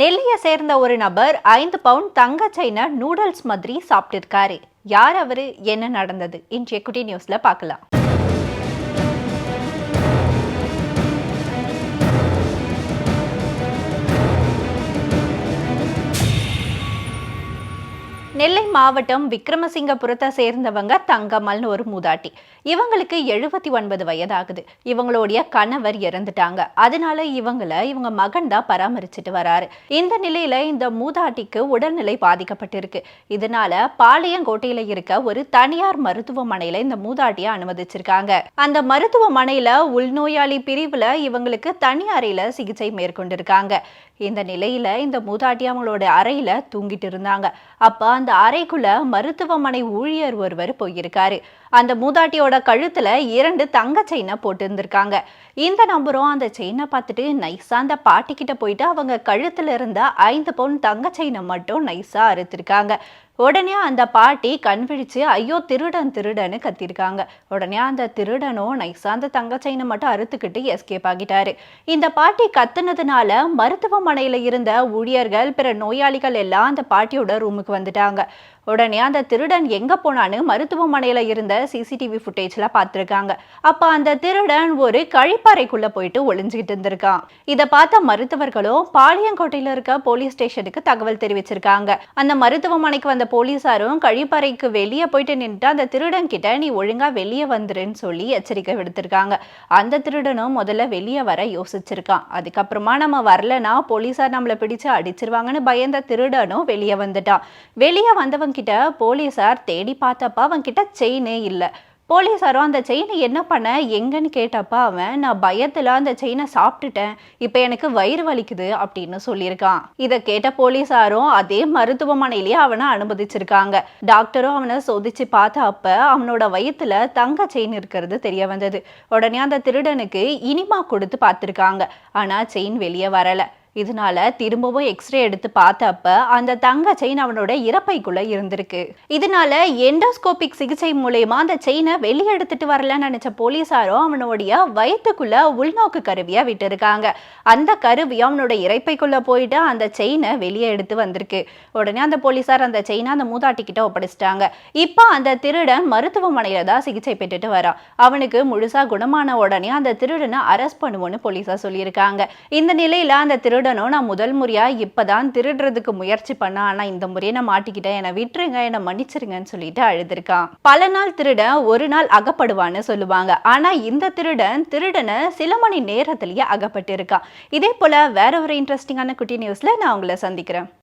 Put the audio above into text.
நெல்லையை சேர்ந்த ஒரு நபர் ஐந்து பவுண்ட் தங்க சைனா நூடுல்ஸ் மாதிரி சாப்பிட்டிருக்காரு. யார் அவரு? என்ன நடந்தது? இன்றைய குட்டி நியூஸ்ல பார்க்கலாம். நெல்லை மாவட்டம் விக்ரமசிங்கபுரத்தை சேர்ந்தவங்க தங்கம்மல்னு ஒரு மூதாட்டி. இவங்களுக்கு எழுபத்தி ஒன்பது வயதாகுது. இவங்களுடைய கணவர் இறந்துட்டாங்க. அதனால இவங்களை இவங்க மகன் தான் பராமரிச்சுட்டு வராரு. இந்த நிலையில இந்த மூதாட்டிக்கு உடல்நிலை பாதிக்கப்பட்டிருக்கு. இதனால பாளையங்கோட்டையில இருக்க ஒரு தனியார் மருத்துவமனையில இந்த மூதாட்டியை அனுமதிச்சிருக்காங்க. அந்த மருத்துவமனையில உள்நோயாளி பிரிவுல இவங்களுக்கு தனி அறையில சிகிச்சை மேற்கொண்டிருக்காங்க. இந்த நிலையில இந்த மூதாட்டி அவங்களோட அறையில தூங்கிட்டு இருந்தாங்க. அப்ப அந்த அறைக்குள்ள மருத்துவமனை ஊழியர் ஒருவர் போயிருக்காரு. அந்த மூதாட்டியோட கழுத்துல இரண்டு தங்க செயினை போட்டிருந்திருக்காங்க. இந்த நம்பரும் அந்த செயினை பார்த்துட்டு நைஸா அந்த பாட்டி கிட்ட போயிட்டு அவங்க கழுத்துல இருந்த ஐந்து பவுன் தங்க செயினை மட்டும் நைஸா அறுத்திருக்காங்க. உடனே அந்த பாட்டி கண் விழிச்சு ஐயோ திருடன் திருடன்னு கத்திருக்காங்க. உடனே அந்த திருடனும் நைஸா அந்த தங்க செயினை மட்டும் அறுத்துக்கிட்டு எஸ்கேப் ஆகிட்டாரு. இந்த பாட்டி கத்துனதுனால மருத்துவமனையில இருந்த ஊழியர்கள் பிற நோயாளிகள் எல்லாம் அந்த பாட்டியோட ரூமுக்கு வந்துட்டாங்க. உடனே அந்த திருடன் எங்க போனான்னு மருத்துவமனையில இருந்த சிசிடிவி ஃபுட்டேஜ்ல பார்த்துருக்காங்க. அப்ப அந்த திருடன் ஒரு கழிப்பறைக்குள்ள போயிட்டு ஒளிஞ்சுக்கிட்டு இருந்திருக்கான். இதை பார்த்த மருத்துவர்களும் பாளையங்கோட்டையில இருக்க போலீஸ் ஸ்டேஷனுக்கு தகவல் தெரிவிச்சிருக்காங்க. அந்த மருத்துவமனைக்கு வந்த போலீசாரும் கழிப்பறைக்கு வெளியே போயிட்டு நின்றுட்டு அந்த திருடன் கிட்ட நீ ஒழுங்கா வெளியே வந்துருன்னு சொல்லி எச்சரிக்கை விடுத்திருக்காங்க. அந்த திருடனும் முதல்ல வெளியே வர யோசிச்சிருக்கான். அதுக்கப்புறமா நம்ம வரலனா போலீசார் நம்மளை பிடிச்சு அடிச்சிருவாங்கன்னு பயந்த திருடனும் வெளியே வந்துட்டான். வெளியே வந்தவங்க கிட்ட போலீசார் தேடி பார்த்தப்ப அவன் கிட்ட செயினே இல்லை. போலீஸாரும் அந்த செயினை என்ன பண்ண? எங்கன்னு கேட்டப்ப அவன் நான் பயத்துல அந்த செயினை சாப்பிட்டுட்டேன். இப்போ எனக்கு வயிறு வலிக்குது அப்படின்னு சொல்லியிருக்கான். இதை கேட்ட போலீஸாரும் அதே மருத்துவமனையிலேயே அவனை அனுமதிச்சிருக்காங்க. டாக்டரும் அவனை சோதிச்சு பார்த்த அப்ப அவனோட வயிற்றுல தங்க செயின் இருக்கிறது தெரிய வந்தது. உடனே அந்த திருடனுக்கு இனிமா கொடுத்து பார்த்துருக்காங்க. ஆனால் செயின் வெளியே வரலை. இதனால திரும்பவும் எக்ஸ்ரே எடுத்து பார்த்தப்ப அந்த தங்க செயின் அவனோட இறப்பைக்குள்ள இருந்திருக்கு. இதனால எண்டோஸ்கோபிக் சிகிச்சை மூலயமா அந்த செயினை வெளியே எடுத்துட்டு வரலன்னு நினைச்ச போலீசாரும் அவனுடைய வயிற்றுக்குள்ள உள்நோக்கு கருவியா விட்டுருக்காங்க. அந்த கருவி அவனோட இறைப்பைக்குள்ள போயிட்டு அந்த செயினை வெளியே எடுத்து வந்திருக்கு. உடனே அந்த போலீசார் அந்த செயினை அந்த மூதாட்டி கிட்ட ஒப்படைச்சிட்டாங்க. இப்போ அந்த திருடன் மருத்துவமனையில தான் சிகிச்சை பெற்றுட்டு வரான். அவனுக்கு முழுசா குணமான உடனே அந்த திருடனை அரெஸ்ட் பண்ணுவோன்னு போலீசார் சொல்லியிருக்காங்க. இந்த நிலையில அந்த திருடன் திருடனும் நான் முதல் முறையா இப்பதான் திருடுறதுக்கு முயற்சி பண்ண ஆனா இந்த முறையை நான் மாட்டிக்கிட்டேன். என்னை விட்டுருங்க. என்னை மன்னிச்சிருங்கன்னு சொல்லிட்டு அழுதுருக்கான். பல நாள் திருடன் ஒரு நாள் அகப்படுவான்னு சொல்லுவாங்க. ஆனா இந்த திருடன் திருடனை சில மணி நேரத்திலேயே அகப்பட்டு இருக்கான் இதே போல வேற ஒரு இன்ட்ரெஸ்டிங்கான குட்டி நியூஸ்ல நான் உங்களை சந்திக்கிறேன்.